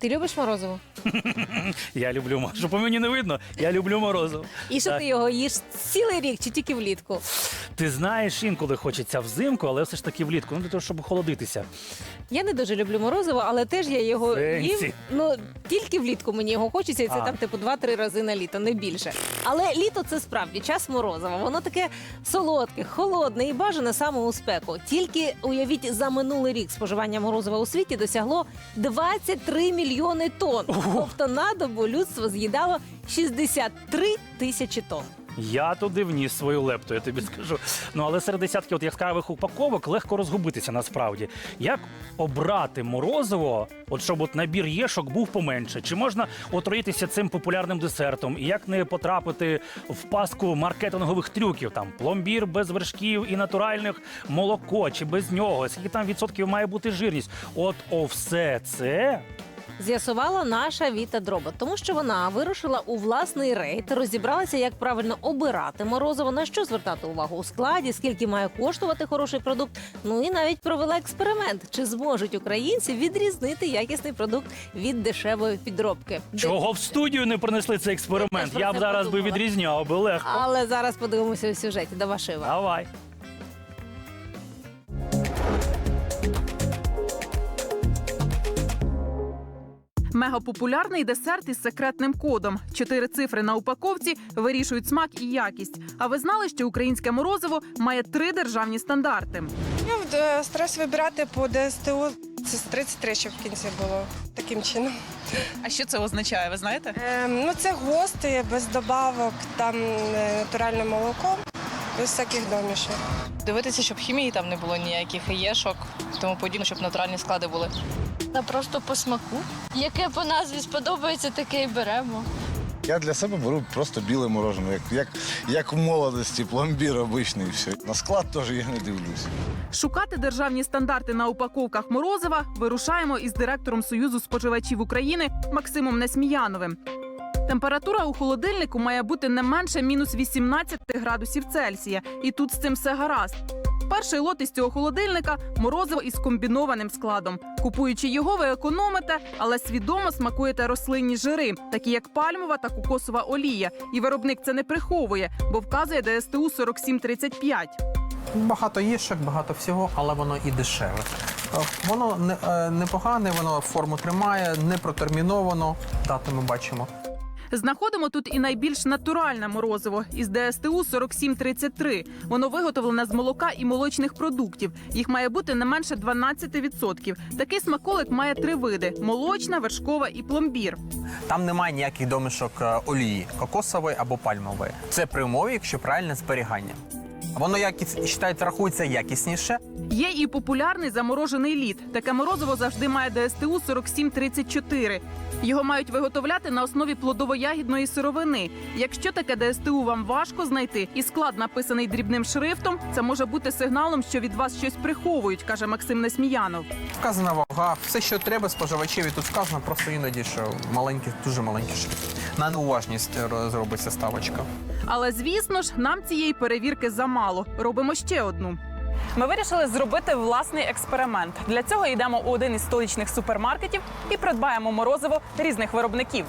Ти любиш морозиво? Я люблю морозиво. по мені не видно. Я люблю морозиво. І що Так. ти його їш цілий рік чи тільки влітку? Ти знаєш, інколи хочеться взимку, але все ж таки влітку. Ну для того, щоб охолодитися. Я не дуже люблю морозиво, але теж я його Сенсі. їм. Ну тільки влітку мені його хочеться, і це А. там типу 2-3 рази на літо, не більше. Але літо це справді час морозива. Воно таке солодке, холодне і бажане саме у спеку. Тільки уявіть, за минулий рік споживання морозива у світі досягло 23 мільйони тонн. Тобто на добу людство з'їдало 63 тисячі тонн. Я туди вніс свою лепту, я тобі скажу. Ну але серед десятків от яскравих упаковок легко розгубитися насправді. Як обрати морозиво, от щоб от набір єшок був поменше? Чи можна отруїтися цим популярним десертом? І як не потрапити в паску маркетингових трюків? Там пломбір без вершків і натуральних молоко, чи без нього? Скільки там відсотків має бути жирність? От о все це З'ясувала наша Віта Дробот, тому що вона вирушила у власний рейд, розібралася, як правильно обирати морозиво, на що звертати увагу у складі, скільки має коштувати хороший продукт. Ну і навіть провела експеримент, чи зможуть українці відрізнити якісний продукт від дешевої підробки. чого в студію не принесли цей експеримент? Я б зараз би відрізняв би легко. Але зараз подивимося у сюжеті Вашива. Давай. Мегапопулярний десерт із секретним кодом. Чотири цифри на упаковці вирішують смак і якість. А ви знали, що українське морозиво має три державні стандарти? Я е, стараюсь вибирати по ДСТУ. Це з 33, щоб в кінці було таким чином. А що це означає? Ви знаєте? Ем, ну це гости, без добавок, там е, натуральне молоко, без всяких домішок. Дивитися, щоб хімії там не було ніяких яєшок, тому подібне, щоб натуральні склади були. Та просто по смаку. Яке по назві сподобається, таке і беремо. Я для себе беру просто біле морожене, як, як, як в молодості, пломбір обичний і все. На склад теж я не дивлюсь. Шукати державні стандарти на упаковках морозива вирушаємо із директором Союзу споживачів України Максимом Несміяновим. Температура у холодильнику має бути не менше мінус 18 градусів Цельсія, і тут з цим все гаразд. Перший лот із цього холодильника морозиво із комбінованим складом. Купуючи його, ви економите, але свідомо смакуєте рослинні жири, такі як пальмова та кокосова олія. І виробник це не приховує, бо вказує ДСТУ 4735. Багато їжок, багато всього, але воно і дешеве. Е, Воно не, е, непогане, воно форму тримає, не протерміновано. Дати ми бачимо. Знаходимо тут і найбільш натуральне морозиво із ДСТУ 4733. Воно виготовлене з молока і молочних продуктів. Їх має бути не менше 12%. Такий смаколик має три види: молочна, вершкова і пломбір. Там немає ніяких домішок е, олії, кокосової або пальмової. Це при умові, якщо правильне зберігання. Воно якісь вважають, рахується якісніше, Є і популярний заморожений лід. Таке морозиво завжди має ДСТУ 4734. Його мають виготовляти на основі плодово-ягідної сировини. Якщо таке ДСТУ вам важко знайти і склад написаний дрібним шрифтом, це може бути сигналом, що від вас щось приховують, каже Максим Несміянов. вказана вага, все, що треба споживачеві, тут вказано, просто іноді, що маленький, дуже маленький шрифт. На неуважність е, зробиться ставочка. Але звісно ж, нам цієї перевірки замало. Робимо ще одну. Ми вирішили зробити власний експеримент. Для цього йдемо у один із столичних супермаркетів і придбаємо морозиво різних виробників.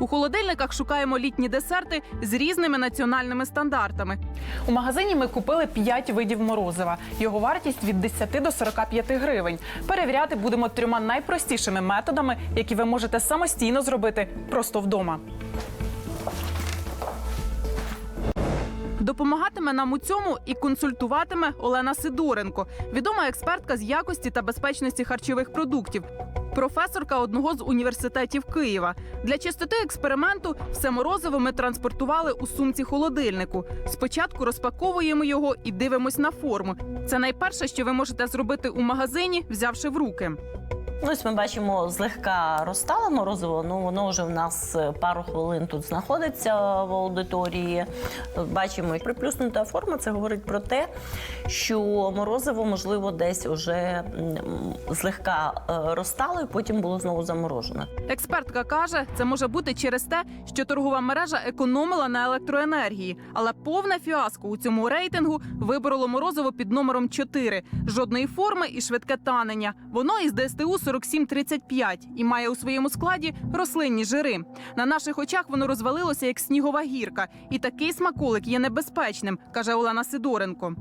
У холодильниках шукаємо літні десерти з різними національними стандартами. У магазині ми купили 5 видів морозива. Його вартість від 10 до 45 гривень. Перевіряти будемо трьома найпростішими методами, які ви можете самостійно зробити просто вдома. Допомагатиме нам у цьому і консультуватиме Олена Сидоренко, відома експертка з якості та безпечності харчових продуктів. Професорка одного з університетів Києва для чистоти експерименту все морозиво ми транспортували у сумці холодильнику. Спочатку розпаковуємо його і дивимось на форму. Це найперше, що ви можете зробити у магазині, взявши в руки. Ну, Ось ми бачимо злегка розтале морозиво. Ну воно вже в нас е, пару хвилин тут знаходиться в аудиторії. Бачимо, приплюснута форма. Це говорить про те, що морозиво можливо десь уже злегка е, розтало, і потім було знову заморожене. Експертка каже, це може бути через те, що торгова мережа економила на електроенергії, але повне фіаско у цьому рейтингу вибороло морозиво під номером 4. Жодної форми і швидке танення. Воно із ДСТУ 4735 і має у своєму складі рослинні жири. На наших очах воно розвалилося як снігова гірка, і такий смаколик є небезпечним, каже Олена Сидоренко.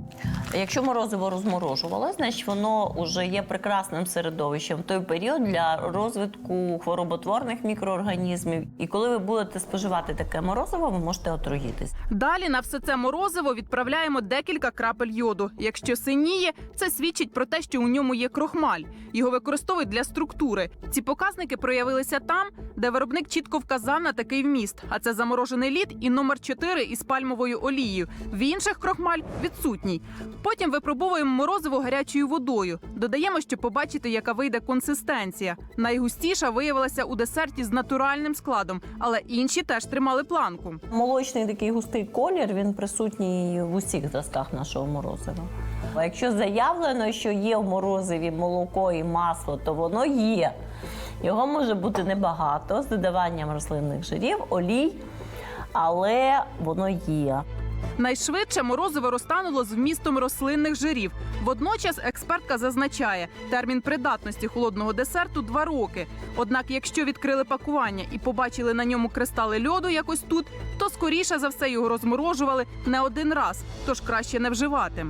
Якщо морозиво розморожувалось, значить воно вже є прекрасним середовищем в той період для розвитку хвороботворних мікроорганізмів. І коли ви будете споживати таке морозиво, ви можете отруїтись. Далі на все це морозиво відправляємо декілька крапель йоду. Якщо синіє, це свідчить про те, що у ньому є крохмаль. Його використовують для структури. Ці показники проявилися там, де виробник чітко вказав на такий вміст. А це заморожений лід і номер 4 із пальмовою олією. В інших крохмаль відсутній. Потім випробовуємо морозиво гарячою водою. Додаємо, щоб побачити, яка вийде консистенція. Найгустіша виявилася у десерті з натуральним складом, але інші теж тримали планку. Молочний такий густий колір він присутній в усіх зразках нашого морозива. Якщо заявлено, що є в морозиві молоко і масло, то воно є. Його може бути небагато з додаванням рослинних жирів, олій, але воно є. Найшвидше морозиво розтануло з вмістом рослинних жирів. Водночас експертка зазначає, термін придатності холодного десерту два роки. Однак, якщо відкрили пакування і побачили на ньому кристали льоду, якось тут, то скоріше за все його розморожували не один раз, тож краще не вживати.